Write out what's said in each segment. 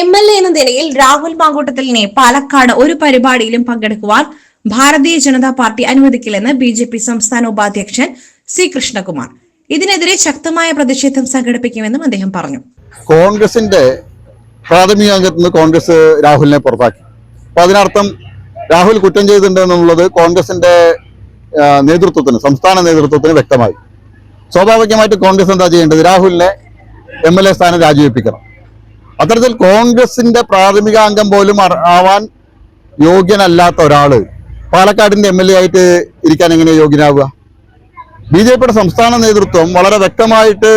M L A എന്ന നിലയിൽ രാഹുൽ മാങ്കൂട്ടത്തിലിനെ പാലക്കാട് ഒരു പരിപാടിയിലും പങ്കെടുക്കുവാൻ ഭാരതീയ ജനതാ പാർട്ടി അനുവദിക്കില്ലെന്ന് ബി ജെ പി സംസ്ഥാന ഉപാധ്യക്ഷൻ സി കൃഷ്ണകുമാർ. ഇതിനെതിരെ ശക്തമായ പ്രതിഷേധം സംഘടിപ്പിക്കുമെന്നും അദ്ദേഹം പറഞ്ഞു. കോൺഗ്രസിന്റെ പ്രാഥമിക അംഗത്തിൽ നിന്ന് കോൺഗ്രസ് രാഹുലിനെ പുറത്താക്കി. അപ്പൊ അതിനർത്ഥം രാഹുൽ കുറ്റം ചെയ്തിട്ടുണ്ടെന്നുള്ളത് കോൺഗ്രസിന്റെ നേതൃത്വത്തിന് സംസ്ഥാന നേതൃത്വത്തിന് വ്യക്തമായി. സ്വാഭാവികമായിട്ട് കോൺഗ്രസ് എന്താ ചെയ്യേണ്ടത്? രാഹുലിനെ എം എൽ എ സ്ഥാനം രാജിവെപ്പിക്കണം. അത്തരത്തിൽ കോൺഗ്രസിന്റെ പ്രാഥമിക അംഗം പോലും ആവാൻ യോഗ്യനല്ലാത്ത ഒരാൾ പാലക്കാടിന്റെ എം എൽ എ ആയിട്ട് ഇരിക്കാൻ എങ്ങനെ യോഗ്യനാവുക? ബി ജെ പിയുടെ സംസ്ഥാന നേതൃത്വം വളരെ വ്യക്തമായിട്ട്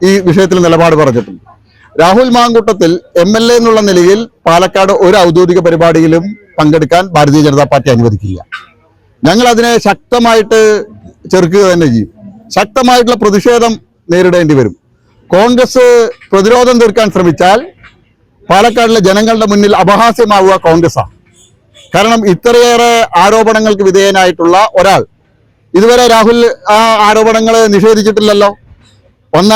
ഈ വിഷയത്തിൽ നിലപാട് പറഞ്ഞിട്ടുണ്ട്. Rahul Mamkootathil M L A എന്നുള്ള നിലയിൽ പാലക്കാട് ഒരു ഔദ്യോഗിക പരിപാടിയിലും പങ്കെടുക്കാൻ ഭാരതീയ ജനതാ പാർട്ടി അനുവദിക്കില്ല. ഞങ്ങൾ അതിനെ ശക്തമായിട്ട് ചെറുക്കുക തന്നെ ചെയ്യും. ശക്തമായിട്ടുള്ള പ്രതിഷേധം നേരിടേണ്ടി വരും. കോൺഗ്രസ് പ്രതിരോധം തീർക്കാൻ ശ്രമിച്ചാൽ പാലക്കാടിലെ ജനങ്ങളുടെ മുന്നിൽ അപഹാസ്യമാവുക കോൺഗ്രസാണ് കാരണം ഇത്രയേറെ ആരോപണങ്ങൾക്ക് വിധേയനായിട്ടുള്ള ഒരാൾ. ഇതുവരെ രാഹുൽ ആ ആരോപണങ്ങൾ നിഷേധിച്ചിട്ടില്ലല്ലോ. വന്ന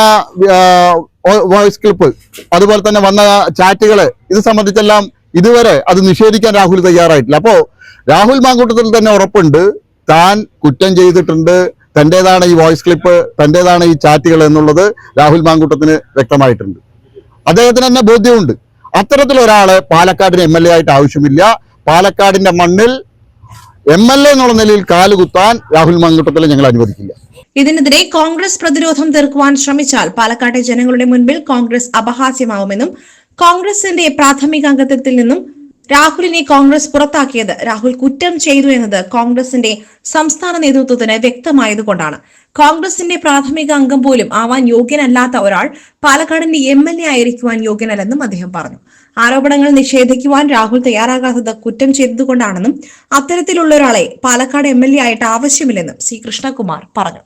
വോയിസ് ക്ലിപ്പ് അതുപോലെ തന്നെ വന്ന ചാറ്റുകൾ ഇത് സംബന്ധിച്ചെല്ലാം ഇതുവരെ അത് നിഷേധിക്കാൻ രാഹുൽ തയ്യാറായിട്ടില്ല. അപ്പോൾ രാഹുൽ മാങ്കൂട്ടത്തിൽ തന്നെ ഉറപ്പുണ്ട്. താൻ കുറ്റം ചെയ്തിട്ടുണ്ട്. തന്റെതാണ് ഈ വോയിസ് ക്ലിപ്പ് തന്റെതാണ് ഈ ചാറ്റുകൾ എന്നുള്ളത് രാഹുൽ മാങ്കൂട്ടത്തിന് വ്യക്തമായിട്ടുണ്ട്. അദ്ദേഹത്തിന് തന്നെ ബോധ്യമുണ്ട്. അത്തരത്തിലൊരാളെ പാലക്കാടിന് എം എൽ എ ആയിട്ട് ആവശ്യമില്ല. പാലക്കാടിന്റെ മണ്ണിൽ എം എൽ എ എന്നുള്ള നിലയിൽ കാലുകുത്താൻ രാഹുൽ മാങ്കൂട്ടത്തിൽ ഞങ്ങൾ അനുവദിക്കില്ല. ഇതിനെതിരെ കോൺഗ്രസ് പ്രതിരോധം തീർക്കുവാൻ ശ്രമിച്ചാൽ പാലക്കാട്ടെ ജനങ്ങളുടെ മുൻപിൽ കോൺഗ്രസ് അപഹാസ്യമാവുമെന്നും കോൺഗ്രസിന്റെ പ്രാഥമിക അംഗത്വത്തിൽ നിന്നും രാഹുലിനെ കോൺഗ്രസ് പുറത്താക്കിയത്. രാഹുൽ കുറ്റം ചെയ്തു എന്നത് കോൺഗ്രസിന്റെ സംസ്ഥാന നേതൃത്വത്തിന് വ്യക്തമായതുകൊണ്ടാണ്. കോൺഗ്രസിന്റെ പ്രാഥമിക അംഗം പോലും ആവാൻ യോഗ്യനല്ലാത്ത ഒരാൾ പാലക്കാടിന്റെ എം എൽ എ ആയിരിക്കുവാൻ യോഗ്യനല്ലെന്നും അദ്ദേഹം പറഞ്ഞു. ആരോപണങ്ങൾ നിഷേധിക്കുവാൻ രാഹുൽ തയ്യാറാകാത്തത് കുറ്റം ചെയ്തതുകൊണ്ടാണെന്നും അത്തരത്തിലുള്ള ഒരാളെ പാലക്കാട് എം എൽ എ ആയിട്ട് ആവശ്യമില്ലെന്നും സി. കൃഷ്ണകുമാർ പറഞ്ഞു.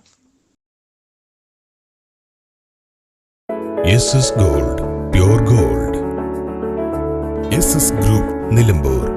Gold pure gold. Group. Nilambur.